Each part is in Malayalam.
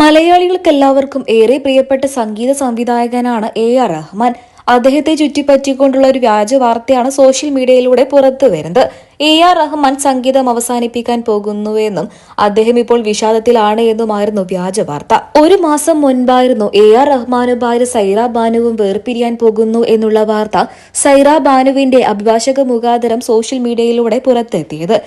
മലയാളികൾക്കെല്ലാവർക്കും ഏറെ പ്രിയപ്പെട്ട സംഗീത സംവിധായകനാണ് എ ആർ റഹ്മാൻ. അദ്ദേഹത്തെ ചുറ്റിപ്പറ്റിക്കൊണ്ടുള്ള ഒരു വ്യാജ വാർത്തയാണ് സോഷ്യൽ മീഡിയയിലൂടെ പുറത്തു വരുന്നത്. എ ആർ റഹ്മാൻ സംഗീതം അവസാനിപ്പിക്കാൻ പോകുന്നുവെന്നും അദ്ദേഹം ഇപ്പോൾ വിഷാദത്തിലാണ് എന്നുമായിരുന്നു വ്യാജ വാർത്ത. ഒരു മാസം മുൻപായിരുന്നു എ ആർ റഹ്മാനും ഭാര്യ സൈറ ബാനുവും വേർപിരിയാൻ പോകുന്നു എന്നുള്ള വാർത്ത സൈറ ബാനുവിന്റെ അഭിഭാഷക മുഖാന്തരം സോഷ്യൽ മീഡിയയിലൂടെ പുറത്തെത്തിയത്.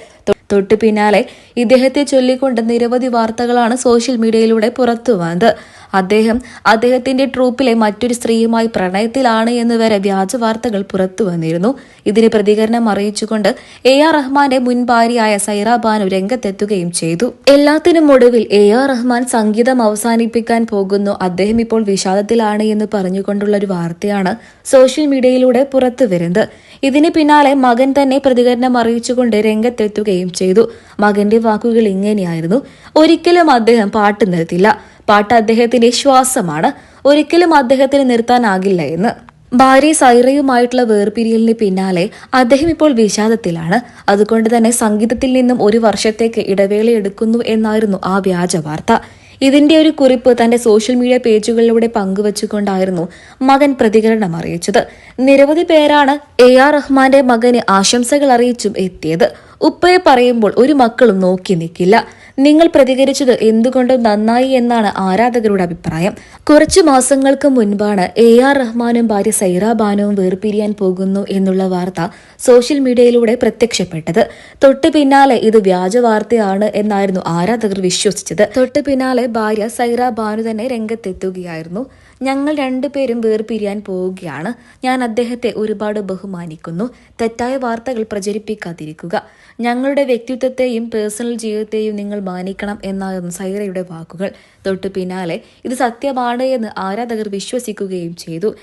തൊട്ടു പിന്നാലെ ഇദ്ദേഹത്തെ ചൊല്ലിക്കൊണ്ട് നിരവധി വാർത്തകളാണ് സോഷ്യൽ മീഡിയയിലൂടെ പുറത്തു വന്നത് അദ്ദേഹം അദ്ദേഹത്തിന്റെ ട്രൂപ്പിലെ മറ്റൊരു സ്ത്രീയുമായി പ്രണയത്തിലാണ് എന്ന് വരെ വ്യാജ വാർത്തകൾ പുറത്തു വന്നിരുന്നു. ഇതിന് പ്രതികരണം അറിയിച്ചുകൊണ്ട് എ ആർ റഹ്മാന്റെ മുൻ ഭാര്യയായ സൈറ ബാനു രംഗത്തെത്തുകയും ചെയ്തു. എല്ലാത്തിനും ഒടുവിൽ എ ആർ റഹ്മാൻ സംഗീതം അവസാനിപ്പിക്കാൻ പോകുന്നു. അദ്ദേഹം ഇപ്പോൾ വിഷാദത്തിലാണ് എന്ന് പറഞ്ഞുകൊണ്ടുള്ള ഒരു വാർത്തയാണ് സോഷ്യൽ മീഡിയയിലൂടെ പുറത്തു വരുന്നത്. ഇതിന് പിന്നാലെ മകൻ തന്നെ പ്രതികരണം അറിയിച്ചുകൊണ്ട് രംഗത്തെത്തുകയും ചെയ്തു. മകന്റെ വാക്കുകൾ ഇങ്ങനെയായിരുന്നു. ഒരിക്കലും അദ്ദേഹം പാട്ട് നിർത്തില്ല. പാട്ട് അദ്ദേഹത്തിന്റെ ശ്വാസമാണ്. ഒരിക്കലും അദ്ദേഹത്തിന് നിർത്താനാകില്ല എന്ന്. ഭാര്യ സൈറയുമായിട്ടുള്ള വേർപിരിയലിന് പിന്നാലെ അദ്ദേഹം ഇപ്പോൾ വിഷാദത്തിലാണ്. അതുകൊണ്ട് തന്നെ സംഗീതത്തിൽ നിന്നും ഒരു വർഷത്തേക്ക് ഇടവേള എടുക്കുന്നു എന്നായിരുന്നു ആ വ്യാജ വാർത്ത ഇതിന്റെ ഒരു കുറിപ്പ് തന്റെ സോഷ്യൽ മീഡിയ പേജുകളിലൂടെ പങ്കുവച്ചുകൊണ്ടായിരുന്നു മകൻ പ്രതികരണം അറിയിച്ചത്. നിരവധി പേരാണ് എ ആർ റഹ്മാന്റെ മകന് ആശംസകൾ അറിയിച്ചും എത്തിയത്. ഉപ്പയെ പറയുമ്പോൾ ഒരു മക്കളും നോക്കി നിൽക്കില്ല. നിങ്ങൾ പ്രതികരിച്ചത് എന്തുകൊണ്ടും നന്നായി എന്നാണ് ആരാധകരുടെ അഭിപ്രായം. കുറച്ചു മാസങ്ങൾക്ക് മുൻപാണ് എ ആർ റഹ്മാനും ഭാര്യ സൈറ ബാനുവും വേർപിരിയാൻ പോകുന്നു എന്നുള്ള വാർത്ത സോഷ്യൽ മീഡിയയിലൂടെ പ്രത്യക്ഷപ്പെട്ടത്. തൊട്ടു പിന്നാലെ ഇത് വ്യാജ വാർത്തയാണ് എന്നായിരുന്നു ആരാധകർ വിശ്വസിച്ചത്. തൊട്ടു പിന്നാലെ ഭാര്യ സൈറ ബാനു തന്നെ രംഗത്തെത്തുകയായിരുന്നു. ഞങ്ങൾ രണ്ടുപേരും വേർപിരിയാൻ പോവുകയാണ്. ഞാൻ അദ്ദേഹത്തെ ഒരുപാട് ബഹുമാനിക്കുന്നു. തെറ്റായ വാർത്തകൾ പ്രചരിപ്പിക്കാതിരിക്കുക. ഞങ്ങളുടെ വ്യക്തിത്വത്തെയും പേഴ്സണൽ ജീവിതത്തെയും നിങ്ങൾ മാനിക്കണം എന്നായിരുന്നു സൈറയുടെ വാക്കുകൾ. തൊട്ടു പിന്നാലെ ഇത് സത്യമാണ് എന്ന് ആരാധകർ വിശ്വസിക്കുകയും ചെയ്തു.